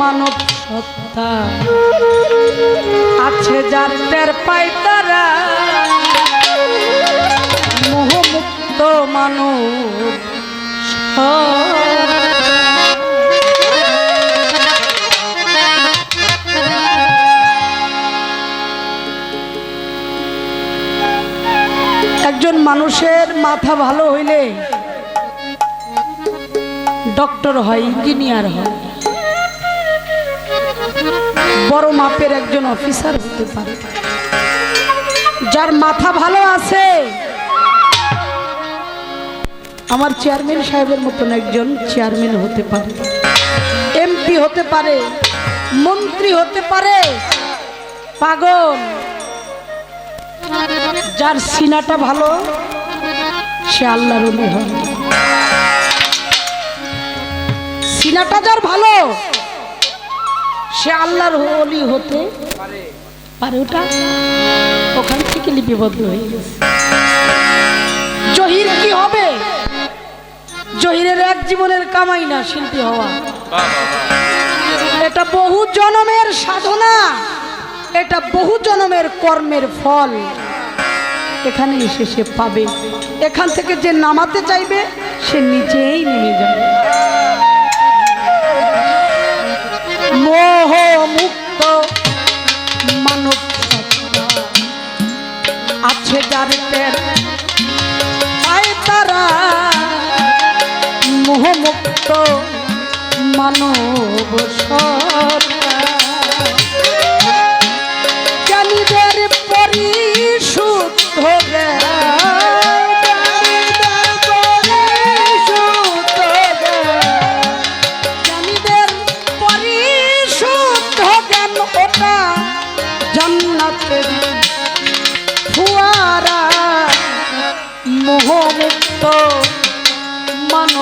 মানব সত্তা। আছে যার টের পাই তারা। মোহমুক্ত মানব। একজন মানুষের মাথা ভালো হইলে ডক্টর হয় ইঞ্জিনিয়ার হয়। বড় মাপের একজন অফিসার হতে পারে। যার মাথা ভালো আছে। আমার চেয়ারম্যান সাহেবের মতন একজন চেয়ারম্যান হতে পারে। এমপি হতে পারে, মন্ত্রী হতে পারে। পাগল। যার সিনাটা ভালো, সে আল্লাহর হয় সিনাটা যার ভালো সে আল্লাহর অলি হতে পারে ওটা ওখান থেকে লিপিবদ্ধ হয়ে গেছে। জহির কি হবে? জহিরের এক জীবনের কামাই না, শিল্পী হওয়া। এটা বহু জনমের সাধনা। এটা বহু জনমের কর্মের ফল। এখানে এসে সে পাবে। এখান থেকে যে নামাতে চাইবে, সে নিজেই নেমে যাবে। মোহ মুক্ত মানব আছে যার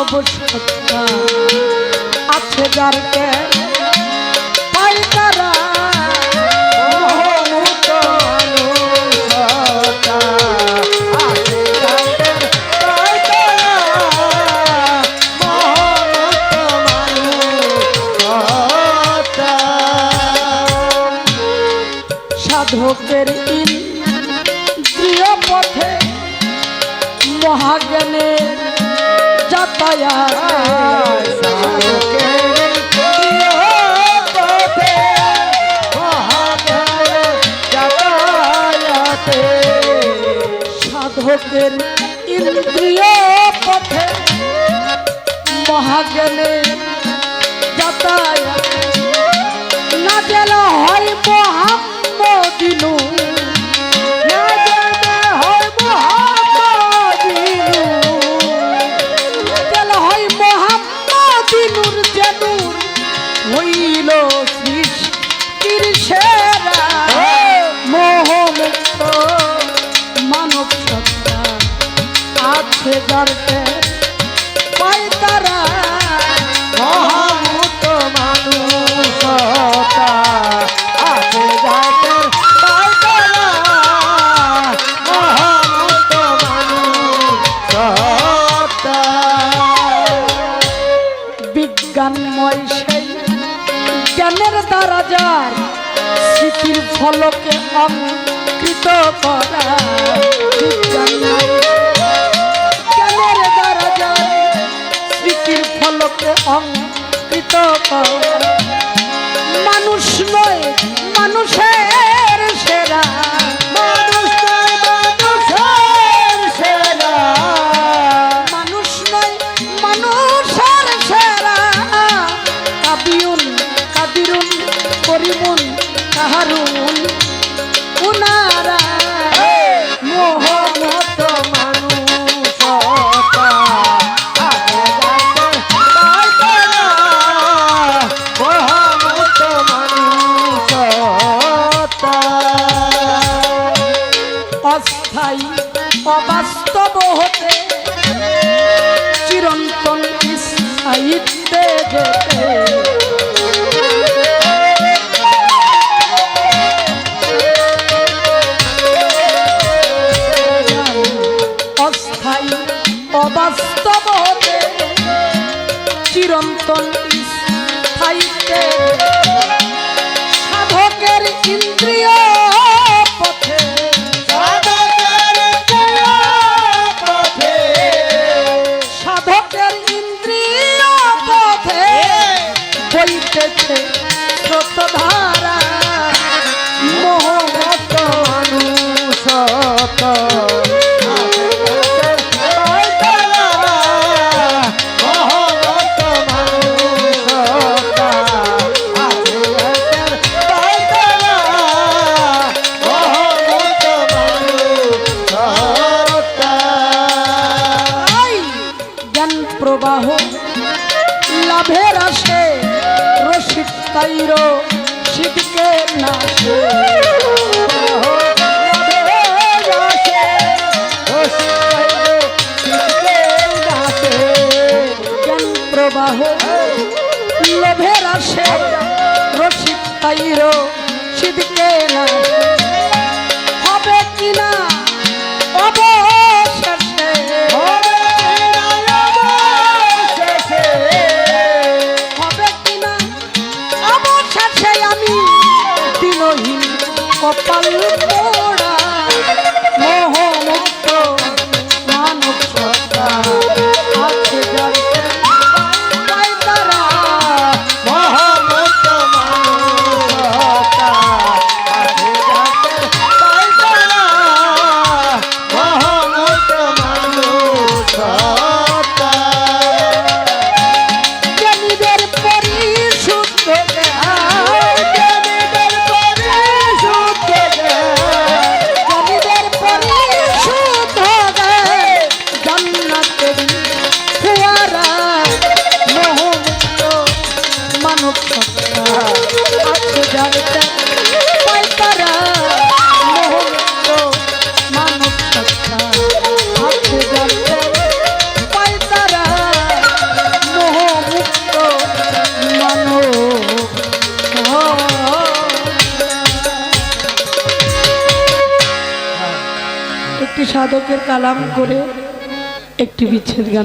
মানব সত্তা আছে যার যাতায়াত সাধকের ইন্দ্রিয় পথে মহাজ্ঞানের যাতায়াত। না যেন হয় মহাম্মদিনু। আছে যারতে পায় তারা। পায়তারা মহামুক্ত মানুষতা ফলকে অঙ্কৃত করা। বিজ্ঞানময় অঙ্কৃত করা জগতে চিরন্তন স্থায়ীতে জ্ঞান প্রবাহ, লাভের আসে, রসিক তাইর শিখকে না প্রবাহ, লোভের আসে, রসিক তাইর সিদকে না you. সাধকের কালাম করে একটি বিচ্ছেদ গান